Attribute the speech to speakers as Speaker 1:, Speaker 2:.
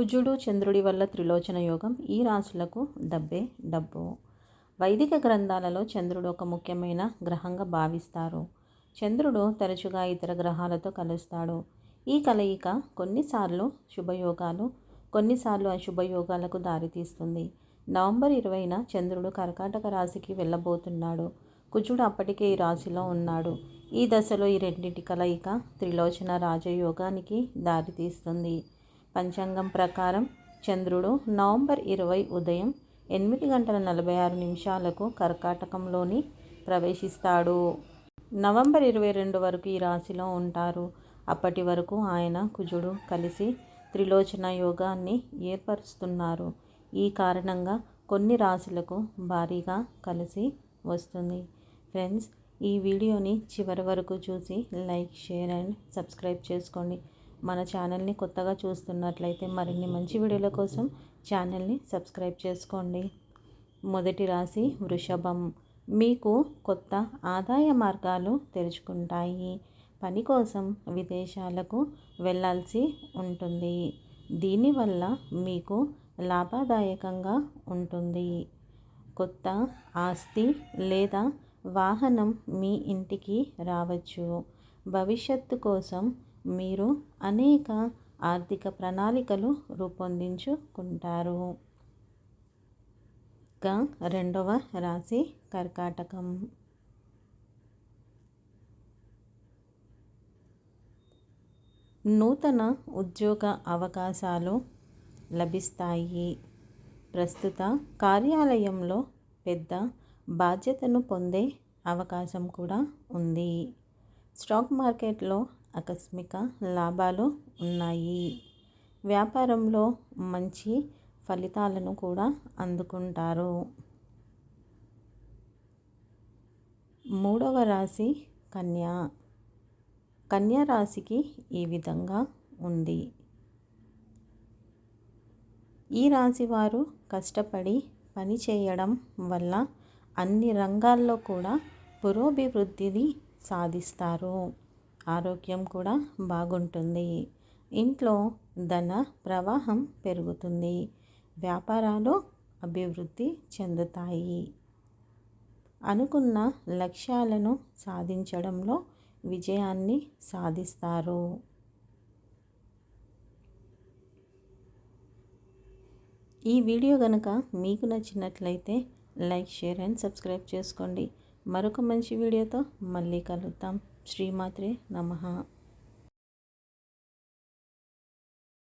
Speaker 1: కుజుడు చంద్రుడి వల్ల త్రిలోచన యోగం. ఈ రాశులకు డబ్బే డబ్బు. వైదిక గ్రంథాలలో చంద్రుడు ఒక ముఖ్యమైన గ్రహంగా భావిస్తారు. చంద్రుడు తరచుగా ఇతర గ్రహాలతో కలుస్తాడు. ఈ కలయిక కొన్నిసార్లు శుభయోగాలు కొన్నిసార్లు అశుభయోగాలకు దారితీస్తుంది. నవంబర్ ఇరవైన చంద్రుడు కర్కాటక రాశికి వెళ్ళబోతున్నాడు. కుజుడు అప్పటికే ఈ రాశిలో ఉన్నాడు. ఈ దశలో ఈ రెండింటి కలయిక త్రిలోచన రాజయోగానికి దారితీస్తుంది. పంచాంగం ప్రకారం చంద్రుడు నవంబర్ ఇరవై ఉదయం ఎనిమిది గంటల నలభై ఆరు నిమిషాలకు కర్కాటకంలోని ప్రవేశిస్తాడు. నవంబర్ ఇరవై రెండు వరకు ఈ రాశిలో ఉంటారు. అప్పటి వరకు ఆయన కుజుడు కలిసి త్రిలోచన యోగాన్ని ఏర్పరుస్తున్నారు. ఈ కారణంగా కొన్ని రాశులకు భారీగా కలిసి వస్తుంది. ఫ్రెండ్స్ ఈ వీడియోని చివరి వరకు చూసి లైక్ షేర్ అండ్ సబ్స్క్రైబ్ చేసుకోండి. మన ఛానల్ని కొత్తగా చూస్తున్నట్లయితే మరిన్ని మంచి వీడియోల కోసం ఛానల్ని సబ్స్క్రైబ్ చేసుకోండి. మొదటి రాశి వృషభం. మీకు కొత్త ఆదాయ మార్గాలు తెరుచుకుంటాయి. పని కోసం విదేశాలకు వెళ్ళాల్సి ఉంటుంది. దీనివల్ల మీకు లాభదాయకంగా ఉంటుంది. కొత్త ఆస్తి లేదా వాహనం మీ ఇంటికి రావచ్చు. భవిష్యత్తు కోసం మీరు అనేక ఆర్థిక ప్రణాళికలు రూపొందించుకుంటారు. ఇంకా రెండవ రాశి కర్కాటకం. నూతన ఉద్యోగ అవకాశాలు లభిస్తాయి. ప్రస్తుత కార్యాలయంలో పెద్ద బాధ్యతను పొందే అవకాశం కూడా ఉంది. స్టాక్ మార్కెట్లో ఆకస్మిక లాభాలు ఉన్నాయి. వ్యాపారంలో మంచి ఫలితాలను కూడా అందుకుంటారు. మూడవ రాశి కన్యా. కన్యా రాశికి ఈ విధంగా ఉంది. ఈ రాశి వారు కష్టపడి పని చేయడం వల్ల అన్ని రంగాల్లో కూడా పురోభివృద్ధిని సాధిస్తారు. ఆరోగ్యం కూడా బాగుంటుంది. ఇంట్లో ధన ప్రవాహం పెరుగుతుంది. వ్యాపారాలు అభివృద్ధి చెందుతాయి. అనుకున్న లక్ష్యాలను సాధించడంలో విజయాన్ని సాధిస్తారు. ఈ వీడియో కనుక మీకు నచ్చినట్లయితే లైక్ షేర్ అండ్ సబ్స్క్రైబ్ చేసుకోండి. మరొక మంచి వీడియోతో మళ్ళీ కలుద్దాం. శ్రీమాత్రే నమ.